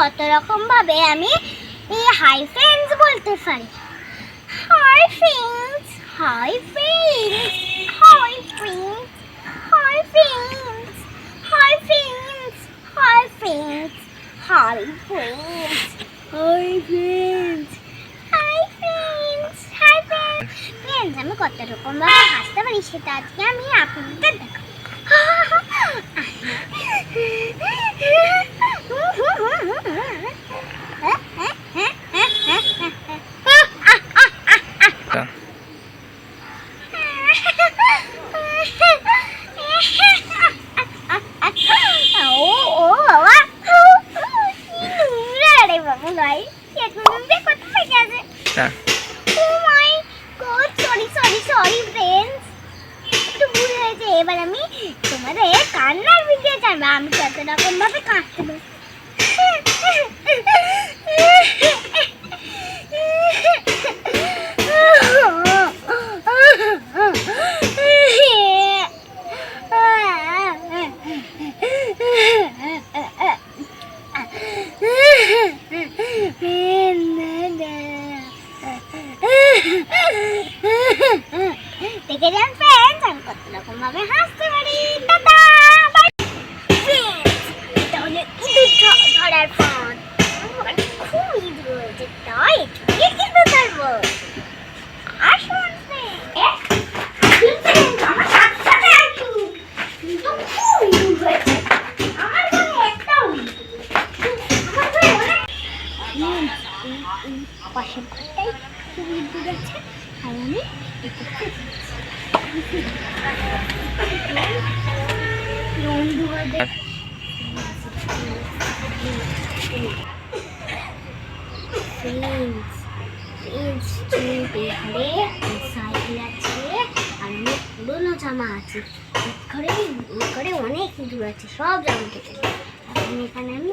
কত রকম ভাবে আমি এই হাই ফ্রেন্ডস বলতে পারি। Hi friends hi friends hi friends hi friends hi friends hi friends hi friends hi friends hi friends hi friends friends আমি কত রকম ভাবে হাসতে পারি সেটা আজকে আমি আপনাদের দেখাবো। হয়েছে। এবার আমি তোমাদের কান্নার ভিডিও চাইব আমি কত রকম ভাবে কাঁদতে দেখে যান ফ্রেন্ডস আমি কত রকম ভাবে হাসতে পারি। দাদা তাহলে ইঁদুর ধরার আমার খুব ইঁদুর রয়েছে তাই এটুকুই কিন্তু ধরবো আসুন friends। আসুন friends, আমার সাথে আসুন। কিন্তু খুব ইঁদুর হয়েছে। আমার ঘরে একটাও নেই। আমার ঘরে অনেক- Friends, এই- এই পাশের খুব ইঁদুর আছে আর আমি আছে আর অনেক জামা আছে অনেক ইঁদুর আছে সব জামা কেটে এখানে আমি